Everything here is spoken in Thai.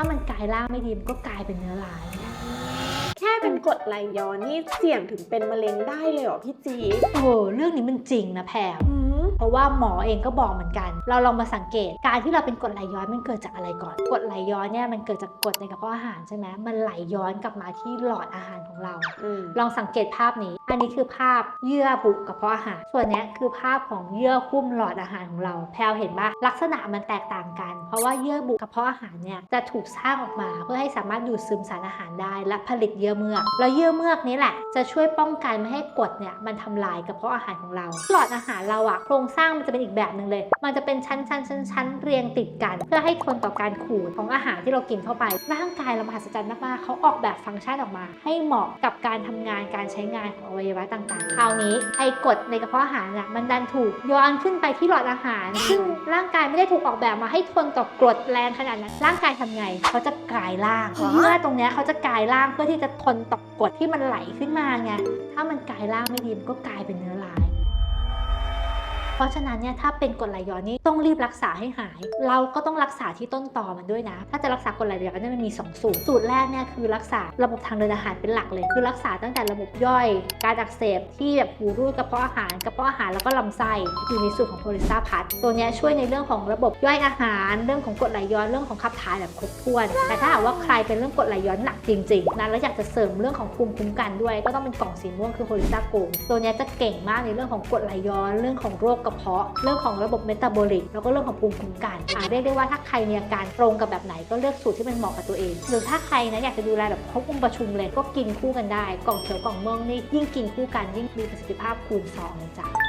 ถ้ามันกลายร่างไม่ดีมันก็กลายเป็นเนื้อร้าย แค่เป็นกรดไหลย้อนนี่เสี่ยงถึงเป็นมะเร็งได้เลยเหรอพี่จี๊ดโอ้โหเรื่องนี้มันจริงนะแพรวอืมเพราะว่าหมอเองก็บอกเหมือนกัน เราลองมาสังเกต การที่เราเป็นกรดไหลย้อนมันเกิดจากอะไรก่อนกรดไหลย้อนเนี่ยมันเกิดจากกรดในกระเพาะอาหารใช่ไหมมันไหลย้อนกลับมาที่หลอดอาหารของเรา อืมลองสังเกตภาพนี้ อันนี้คือภาพเยื่อบุกระเพาะอาหาร ส่วนนี้คือภาพของเยื่อหุ้มหลอดอาหารของเรา แพลวเห็นปะลักษณะมันแตกต่างกัน เพราะว่าเยื่อบุกระเพาะอาหารเนี่ยจะถูกสร้างออกมาเพื่อให้สามารถดูดซึมสารอาหารได้และผลิตเยื่อเมือก แล้วเยื่อเมือกนี้แหละจะช่วยป้องกันไม่ให้กรดเนี่ยมันทำลายกระเพาะอาหารของเรา หลอดอาหารเราอะโครงสร้างมันจะเป็นอีกแบบหนึ่งเลย มันจะเป็นชั้นชั้นชั้นชั้นเรียงติดกัน เพื่อให้ทนต่อการขูดของอาหารที่เรากินเข้าไป ร่างกายเรามหัศจรรย์มากๆเขาออกแบบฟังก์ชันออกมา ให้เหมาะกับการทำงานการใช้งานของวัยวะต่างๆ คราวนี้ไอ้กรดในกระเพาะอาหารน่ะมันดันถูกย้อนขึ้นไปที่หลอดอาหาร ซึ่งร่างกายไม่ได้ถูกออกแบบมาให้ทนต่อกรดแรงขนาดนั้น ร่างกายทำไงเขาจะกลายร่างอ๋อเยื่อตรงเนี้ยเขาจะกลายร่างเพื่อที่จะทนต่อกรดที่มันไหลขึ้นมาไง ถ้ามันกลายร่างไม่ดีมันก็กลายเป็นเนื้อร้าย เพราะฉะนั้นเนี่ยถ้าเป็นกรดไหลย้อนนี่ต้องรีบรักษาให้หาย เราก็ต้องรักษาที่ต้นตอมันด้วยนะ ถ้าจะรักษากรดไหลย้อนเนี่ยมันมี 2 สูตร สูตรแรกเนี่ยคือรักษาระบบทางเดินอาหารเป็นหลักเลย คือรักษาตั้งแต่ระบบย่อย การอักเสบที่แบบหูรูดกระเพาะอาหารกระเพาะอาหารแล้วก็ลำไส้อยู่ในสูตรของโพลิซาพัทตัวเนี้ยช่วยในเรื่องของระบบย่อยอาหาร เรื่องของกรดไหลย้อนเรื่องของขับถ่ายแบบครบถ้วน แต่ถ้าหากว่าใครเป็นเรื่องกรดไหลย้อนหนักจริงๆนะแล้วอยากจะเสริมเรื่องของภูมิคุ้มกันด้วย ก็ต้องเป็นกล่องสีม่วงคือโพลิซาโกมตัวเนี้ยจะเก่งมากในเรื่องของกรดไหลย้อนเรื่องของโรคระเพาะ เรื่องของระบบเมตาบอลิกแล้วก็เรื่องของภูมิคุ้มกันอ่าเรียกได้ว่าถ้าใครมีอาการตรงกับแบบไหนก็เลือกสูตรที่มันเหมาะกับตัวเอง หรือถ้าใครนะอยากจะดูแลแบบครบองค์ประชุมเลยก็กินคู่กันได้ กล่องเขียวกล่องม่วงนี่ยิ่งกินคู่กันยิ่งมีประสิทธิภาพคูณสองเลยจ้ะ